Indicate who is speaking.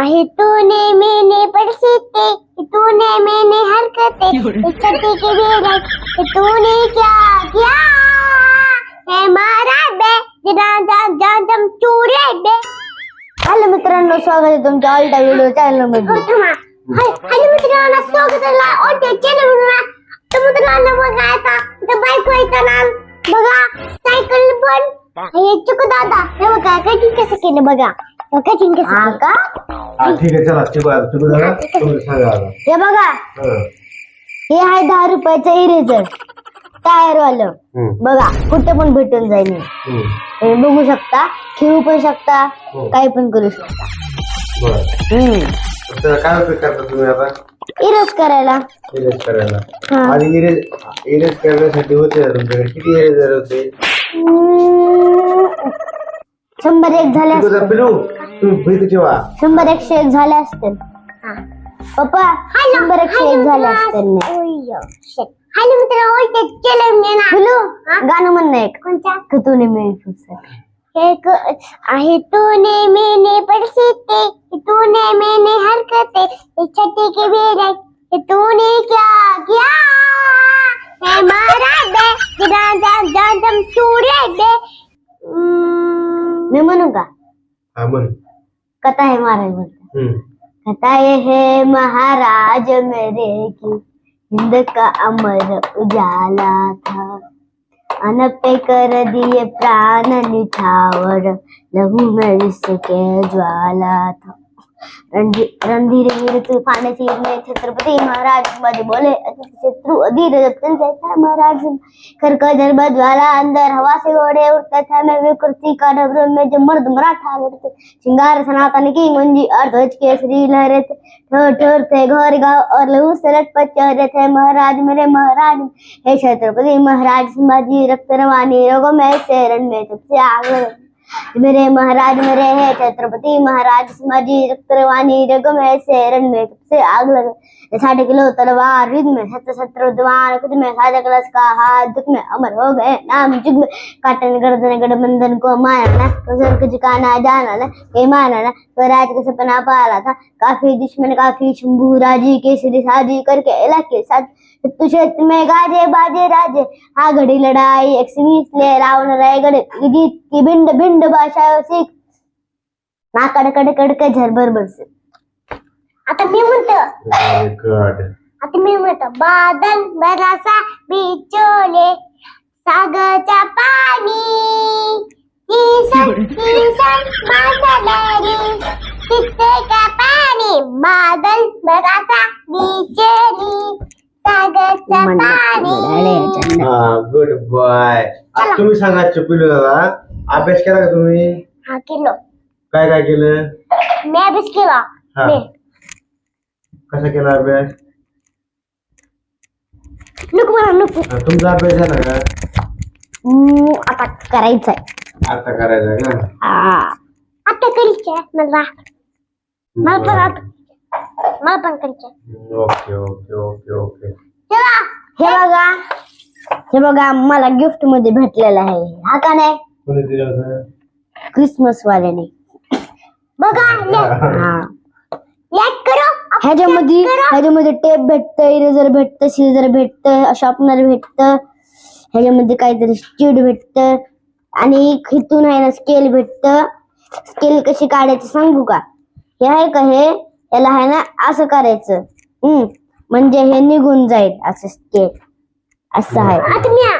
Speaker 1: आहे तूने मैंने परिस्थिति तूने मैंने हरकतें इकट्ठी की बेरस तूने क्या किया? है मारा बे जना जा जा जम चूरे बे।
Speaker 2: हॅलो मित्रांनो स्वागत आहे तुमच्या ऑलटा व्हिडिओ
Speaker 1: चॅनलमध्ये. हॅलो मित्रांनो स्वागत आहे ओटे चॅनल तर मित्रांनो बघा आता इथं बायको येतं ना बघा सायकल पण. हे चुक दादा. हे बघा कटिंग कसं केलं बघा. कटिंग कसं
Speaker 2: हा
Speaker 1: केलं.
Speaker 2: का?
Speaker 3: हा ठीक आहे चला चिकू आता चिकू दादा तुम्ही सांगा आता
Speaker 2: हे बघा.
Speaker 3: हं.
Speaker 2: हे आहे दहा रुपयाचं इरेझर टायर वालं. बघा कुठे पण भेटून जाईल. हे.
Speaker 3: हं.
Speaker 2: हे बघू शकता खेळू पण शकता
Speaker 3: हो.
Speaker 2: काही पण करू शकता.
Speaker 3: बरं.
Speaker 2: हम्म.
Speaker 3: तर काय उपयोग करता तुम्ही आता?
Speaker 2: इरेज करायला.
Speaker 3: इरेज करायला.
Speaker 2: हा.
Speaker 3: आणि इरेज इरेज करण्यासाठी होते ना तुमच्याकडे? किती इरेजर होते?
Speaker 2: हम्म, शंभर एक झाले
Speaker 3: पिलू? तुम्ही भीती ठेवा
Speaker 2: शंभर एकशे एक झाले असतील. पप्पा शंभर एकशे एक झाले असतील नाही
Speaker 1: हॅलो मित्र मी ना.
Speaker 2: गाणं म्हण ना एक.
Speaker 1: कोणत्या
Speaker 2: तूने मेरी फुर्सत
Speaker 1: हे क- आहे तूने मैंने परिस्थिति तूने मैंने हरकतें. की तूने क्या किया? है मारा बे जा जा जम चूरे बे
Speaker 2: मी म्हणू का?
Speaker 3: हा म्हण.
Speaker 2: कथा है महाराज बोलते
Speaker 3: हं.
Speaker 2: कथा ये है महाराज मेरे की हिंद का अमर उजाला था। अन पे कर दिए प्राण निछावर लहू में जिसके ज्वाला था। रणधीर महाराज। बोले शत्रु अधीर रतन जैसा महाराज। अंदर हवा से घोड़े उड़ते थे। मैं का डबरो में जो मर्द मराठा लड़ते। श्रृंगार सनातन की मुंजी और ध्वज के श्री लहरे थे। ठोर ठोर थे घोर गाँव और लहू से लटपट चेहरे थे। महाराज मेरे महाराज, हे छत्रपति महाराज रक्त रवानी रोगों में से रण में सबसे आग मेरे महाराज मेरे है, छत्रपति महाराज शिवाजी रक्तरवानी रग में से रण में सबसे आग लगे साठ किलो तलवार, युद्ध में सत्र सत्र दीवान खुद में साधा कलश का हाथ, दुख में अमर हो गए, नाम जुग में काटन गर्दन, गठबंधन को मारा ना कसर कुछ का ना जाना ना ये माना ना स्वराज का सपना पाला था। काफ़ी दुश्मन, काफ़ी शंभू, राज़ी, केसरी साजी करके इलाके साथ। क्षेत्र में गाजे बाजे, राजे हा घडी लढाई एकशे ले रावण रायगड गीत की भिंड भिंड भाषा सीख ना कडकड कडक झरभर बरसे
Speaker 1: आता मी म्हणतो. आता मी म्हणतो बादल बरासा बिचोले सागरच्या पाणी किसन किसन मासलरी तिथे का पाणी बादल बरासा बिचोली सागरच्या पाणी.
Speaker 3: हा गुड बाय तुम्ही सांगा दादा. अभ्यास केला का तुम्ही?
Speaker 1: हा किलो.
Speaker 3: काय काय केलं?
Speaker 1: मी अभ्यास केला.
Speaker 3: हा.
Speaker 1: मी.
Speaker 3: कसा केला अभ्यास?
Speaker 1: नको मला नको.
Speaker 3: हा, तुमचा अभ्यास झाला का?
Speaker 2: हम्म, आता करायचंय.
Speaker 3: आता करायचा का?
Speaker 2: आ,
Speaker 1: आता करीचे मला. मला पण आता मला पण करीचे
Speaker 3: ओके ओके ओके ओके.
Speaker 1: चला
Speaker 2: हे बघा. हे बघा मला गिफ्टमध्ये भेटलेलं आहे. हा का नाही?
Speaker 3: कोणी दिलं होतं?
Speaker 2: क्रिसमस वाल्याने.
Speaker 1: बघा
Speaker 2: हा.
Speaker 1: लाईक करो
Speaker 2: ह्याच्यामध्ये ह्याच्यामध्ये टेप भेटत इरेझर भेटत सीझर भेटत शॉर्पनर भेटत. ह्याच्यामध्ये काहीतरी स्टीड भेटत. आणि इथून आहे ना स्केल भेटत. स्केल कशी काढायची सांगू का? हे आहे का हे? याला आहे ना असं करायचं. हम्म. म्हणजे हे निघून जाईल असं स्केल असं आहे.
Speaker 1: आता मी लाईक